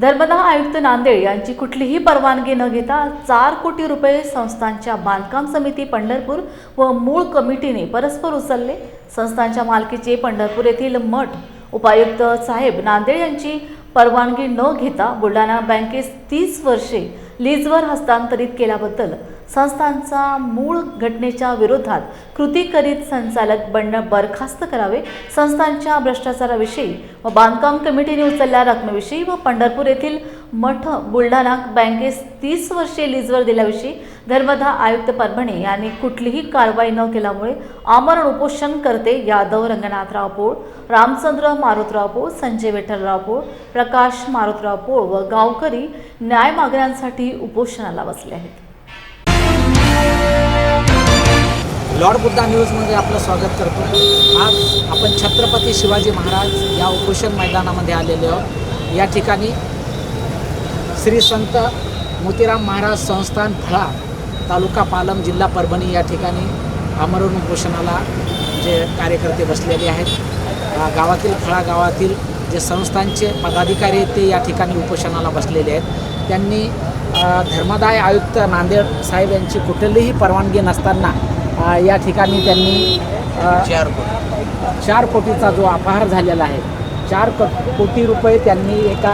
धर्मदाय आयुक्त नांदेड यांची कुठलीही परवानगी न घेता चार कोटी रुपये संस्थांच्या बांधकाम समिती पंढरपूर व मूळ कमिटीने परस्पर उचलले. संस्थांच्या मालकीचे पंढरपूर येथील मठ उपायुक्त साहेब नांदेड यांची परवानगी न घेता बुलढाणा बँकेस तीस वर्षे लीजवर हस्तांतरित केल्याबद्दल संस्थांचा मूळ घटनेच्या विरोधात कृती करीत संचालक बंड बरखास्त करावे संस्थांच्या भ्रष्टाचाराविषयी व बांधकाम कमिटीने उचलल्या रकमेविषयी व पंढरपूर येथील मठ बुलढाणा बँकेस तीस वर्षे लीजवर दिल्याविषयी धर्मदा आयुक्त परभणी यांनी कुठलीही कारवाई न केल्यामुळे आमरण उपोषण करते यादव रंगनाथराव पोळ रामचंद्र मारुतराव पोळ संजय विठ्ठलराव पोळ प्रकाश मारुतराव पोळ व गावकरी न्याय मागण्यांसाठी उपोषणाला बसले आहेत. लॉर्ड बुद्धा न्यूजमध्ये आपलं स्वागत करतो. आज आपण छत्रपती शिवाजी महाराज या उपोषण मैदानामध्ये आलेले आहोत. या ठिकाणी श्री संत मोतीराम महाराज संस्थान फळा तालुका पालम जिल्हा परभणी या ठिकाणी आमरण उपोषणाला जे कार्यकर्ते बसलेले आहेत. गावातील फळा गावातील जे संस्थांचे पदाधिकारी आहेत ते या ठिकाणी उपोषणाला बसलेले आहेत. त्यांनी धर्मदाय आयुक्त नांदेड साहेब यांची कुठलीही परवानगी नसताना या ठिकाणी त्यांनी चार चार कोटीचा जो अपहार झालेला आहे चार को कोटी रुपये त्यांनी एका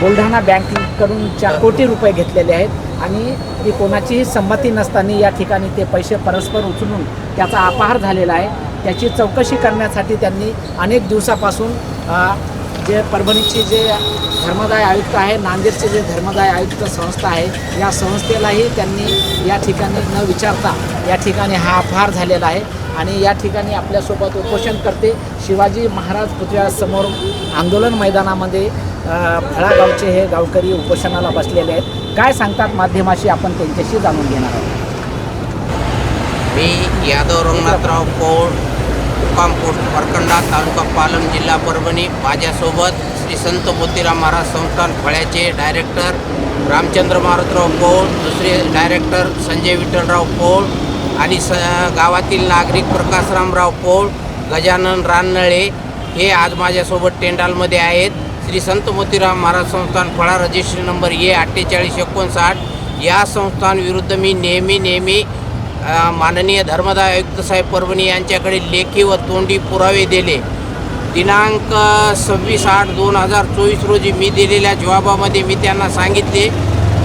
बुलढाणा बँकेकडून चार कोटी रुपये घेतलेले आहेत आणि ती कोणाचीही संमती नसताना या ठिकाणी ते पैसे परस्पर उचलून त्याचा अपहार झालेला आहे. त्याची चौकशी करण्यासाठी त्यांनी अनेक दिवसापासून जे परभणीचे जे धर्मदाय आयुक्त आहे नांदेडचे जे धर्मदाय आयुक्त संस्था आहे या संस्थेलाही त्यांनी या ठिकाणी न विचारता या ठिकाणी हा अपहार झालेला आहे आणि या ठिकाणी आपल्यासोबत उपोषण करते शिवाजी महाराज पुतळ्यासमोर आंदोलन मैदानामध्ये फळागावचे हे गावकरी उपोषणाला बसलेले आहेत. काय सांगतात माध्यमाशी आपण त्यांच्याशी जाणून घेणार आहोत? मी यादव रंगनाथराव पौळ मुक्काम पोस्ट तालुका पालम जिल्हा परभणी. माझ्यासोबत श्री संत मोतीराम महाराज संस्थान फळ्याचे डायरेक्टर रामचंद्र मारुतराव पौळ दुसरे डायरेक्टर संजय विठ्ठलराव पौळ आणि स गावातील नागरिक प्रकाशरामराव पौळ गजानन राननळे हे आज माझ्यासोबत टेंडालमध्ये आहेत. श्री संत मोतीराम महाराज संस्थान फळा रजिस्ट्री नंबर ए अठ्ठेचाळीस एकोणसाठ. या संस्थांविरुद्ध मी नेहमी नेहमी माननीय धर्मदाय आयुक्त साहेब परभणी यांच्याकडे लेखी व तोंडी पुरावे दिले. दिनांक सव्वीस आठ दोन हजार चोवीस रोजी मी दिलेल्या जवाबामध्ये मी त्यांना सांगितले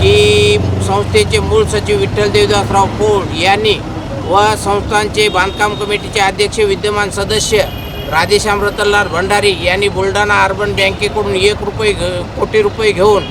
की संस्थेचे मूळ सचिव विठ्ठल देवदासराव पोळ यांनी व संस्थांचे बांधकाम कमिटीचे अध्यक्ष विद्यमान सदस्य राधेश्याम रतनलाल भंडारी यांनी बुलढाणा अर्बन बँकेकडून एक रुपये घ- कोटी रुपये घेऊन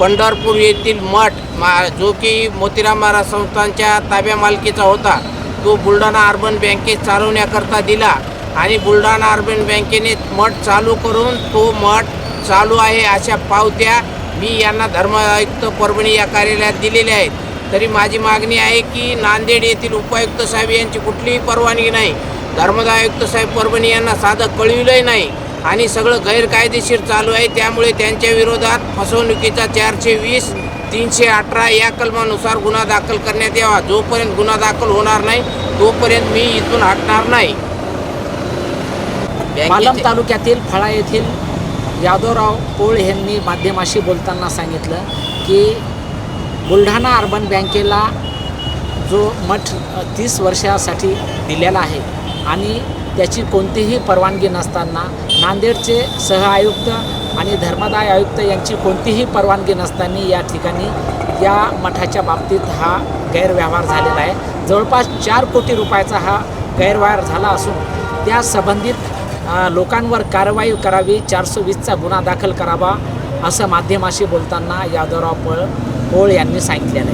पंढरपूर येथील मठ मा जो की मोतीराम महाराज संस्थांच्या ताब्या मालकीचा होता तो बुलढाणा अर्बन बँकेत चालवण्याकरता दिला आणि बुलढाणा अर्बन बँकेने मठ चालू करून तो मठ चालू आहे अशा पावत्या मी यांना धर्मायुक्त परभणी या कार्यालयात दिलेल्या आहेत. तरी माझी मागणी आहे की नांदेड येथील उपायुक्त साहेब यांची कुठलीही परवानगी नाही. धर्मदायुक्त साहेब परभणी यांना साधं कळविलंही नाही. आणि सगळं गैरकायदेशीर चालू आहे. त्यामुळे त्यांच्या विरोधात फसवणुकीचा चारशे वीस तीनशे अठरा या कलमानुसार गुन्हा दाखल करण्यात यावा. जोपर्यंत गुन्हा दाखल होणार नाही तोपर्यंत मी इथून हटणार नाही. पालम तालुक्यातील फळा येथील यादवराव पोळ यांनी माध्यमाशी बोलताना सांगितलं की बुलढाणा अर्बन बँकेला जो मठ तीस वर्षासाठी दिलेला आहे आणि त्याची कोणतीही परवानगी नसताना नांदेडचे सहआयुक्त आणि धर्मदाय आयुक्त यांची कोणतीही परवानगी नसताना या ठिकाणी या मठाच्या बाबतीत हा गैरव्यवहार झालेला आहे. जवळपास चार कोटी रुपयाचा हा गैरव्यवहार झाला असून त्या संबंधित लोकांवर कारवाई करावी चारशे वीसचा गुन्हा दाखल करावा असं माध्यमाशी बोलताना यादवराव पळ पोळ यांनी सांगितलेलं आहे.